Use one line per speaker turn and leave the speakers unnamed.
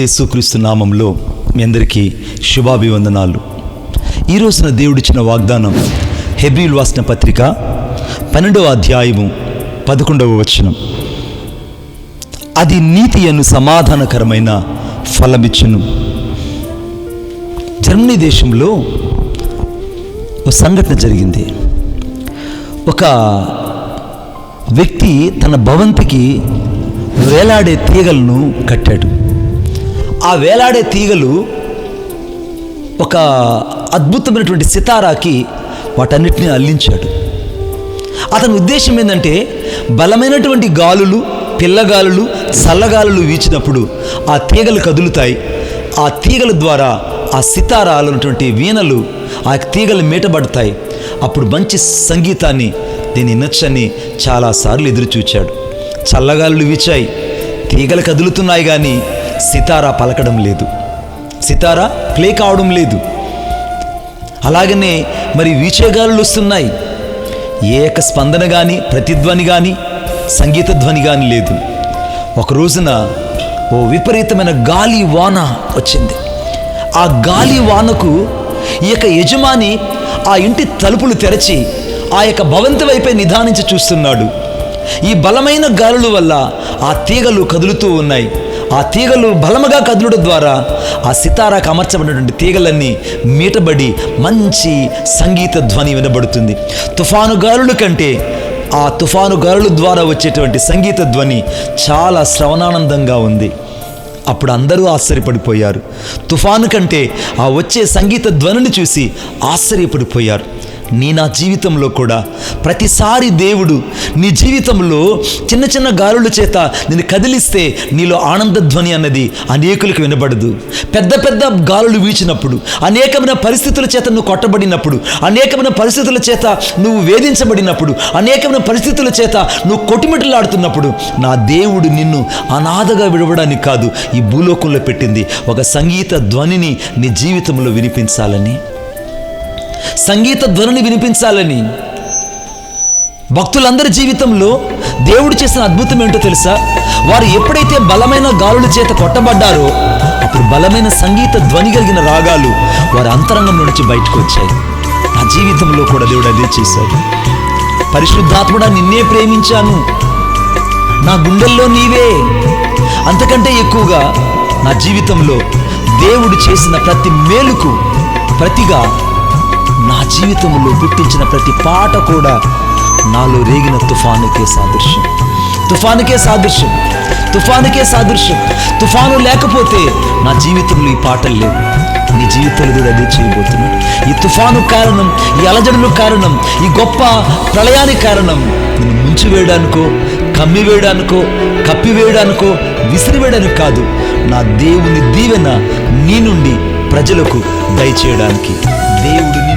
యేసుక్రీస్తు నామంలో మీ అందరికీ శుభాభివందనాలు. ఈ రోజున దేవుడిచ్చిన వాగ్దానం హెబ్రిల్ వాసిన పత్రిక పన్నెండవ అధ్యాయము పదకొండవ వచనం. అది నీతి అను సమాధానకరమైన ఫలమిచ్చును. జర్మనీ దేశంలో ఒక సంఘటన జరిగింది. ఒక వ్యక్తి తన భవంతికి వేలాడే తీగలను కట్టాడు. ఆ వేలాడే తీగలు ఒక అద్భుతమైనటువంటి సితారాకి వాటన్నిటిని అల్లించాడు. అతని ఉద్దేశం ఏంటంటే బలమైనటువంటి గాలులు పిల్లగాలులు చల్లగాలులు వీచినప్పుడు ఆ తీగలు కదులుతాయి. ఆ తీగల ద్వారా ఆ సితారాలు ఉన్నటువంటి వీణలు ఆ తీగలు మీటబడతాయి. అప్పుడు మంచి సంగీతాన్ని నేను వినొచ్చని చాలాసార్లు ఎదురు చూచాడు చల్లగాలులు వీచాయి. తీగలు కదులుతున్నాయి కానీ సితారా పలకడం లేదు. సితారా ప్లే కావడం లేదు. అలాగనే మరి వీచేగాలు వస్తున్నాయి. ఏ యొక్క స్పందన కానీ ప్రతిధ్వని కానీ సంగీత ధ్వని కానీ లేదు. ఒక రోజున ఓ విపరీతమైన గాలి వాన వచ్చింది. ఆ గాలి వానకు ఈ యొక్క యజమాని ఆ ఇంటి తలుపులు తెరచి ఆ యొక్క భవంతి వైపే నిదానించి చూస్తున్నాడు. ఈ బలమైన గాలుల వల్ల ఆ తీగలు కదులుతూ ఉన్నాయి. ఆ తీగలు బలముగా కదలడం ద్వారా ఆ సితారాకు అమర్చబడినటువంటి తీగలన్నీ మీటబడి మంచి సంగీత ధ్వని వినబడుతుంది. తుఫాను గాలుల కంటే ఆ తుఫాను గాలుల ద్వారా వచ్చేటువంటి సంగీత ధ్వని చాలా శ్రవణానందంగా ఉంది. అప్పుడు అందరూ ఆశ్చర్యపడిపోయారు. తుఫాను కంటే ఆ వచ్చే సంగీత ధ్వనిని చూసి ఆశ్చర్యపడిపోయారు. నీ నా జీవితంలో కూడా ప్రతిసారి దేవుడు నీ జీవితంలో చిన్న చిన్న గాలుల చేత నేను కదిలిస్తే నీలో ఆనంద ధ్వని అన్నది అనేకులకు వినబడదు. పెద్ద పెద్ద గాలులు వీచినప్పుడు అనేకమైన పరిస్థితుల చేత నువ్వు కొట్టబడినప్పుడు అనేకమైన పరిస్థితుల చేత నువ్వు వేధించబడినప్పుడు అనేకమైన పరిస్థితుల చేత నువ్వు కొట్టుమిట్టలాడుతున్నప్పుడు నా దేవుడు నిన్ను అనాథగా విడవడానికి కాదు ఈ భూలోకంలో పెట్టింది. ఒక సంగీత ధ్వనిని నీ జీవితంలో వినిపించాలని. సంగీత ధ్వనిని వినిపించాలని. భక్తులందరి జీవితంలో దేవుడు చేసిన అద్భుతం ఏంటో తెలుసా? వారు ఎప్పుడైతే బలమైన గాలుల చేత కొట్టబడ్డారో అప్పుడు బలమైన సంగీత ధ్వని కలిగిన రాగాలు వారి అంతరంగం నుంచి బయటకు వచ్చాయి. నా జీవితంలో కూడా దేవుడు అదే చేశాడు. పరిశుద్ధాత్ముడా నిన్నే ప్రేమించాను. నా గుండెల్లో నీవే. అంతకంటే ఎక్కువగా నా జీవితంలో దేవుడు చేసిన ప్రతి మేలుకు ప్రతిగా నా జీవితంలో పుట్టించిన ప్రతి పాట కూడా నాలో రేగిన తుఫానుకే సాదృశ్యం. తుఫానుకే సాదృశ్యం. తుఫానుకే సాదృశ్యం. తుఫాను లేకపోతే నా జీవితంలో ఈ పాటలు లేవు. నీ జీవితంలో కూడా అదే చేయబోతున్నాడు ఈ తుఫాను కారణం ఈ అలజడులు కారణం ఈ గొప్ప ప్రళయానికి కారణం నేను ముంచి వేయడానికో కమ్మి వేయడానికో కప్పి వేయడానికో విసిరివేయడానికి కాదు. నా దేవుని దీవెన నీ నుండి ప్రజలకు దయచేయడానికి. దేవుడిని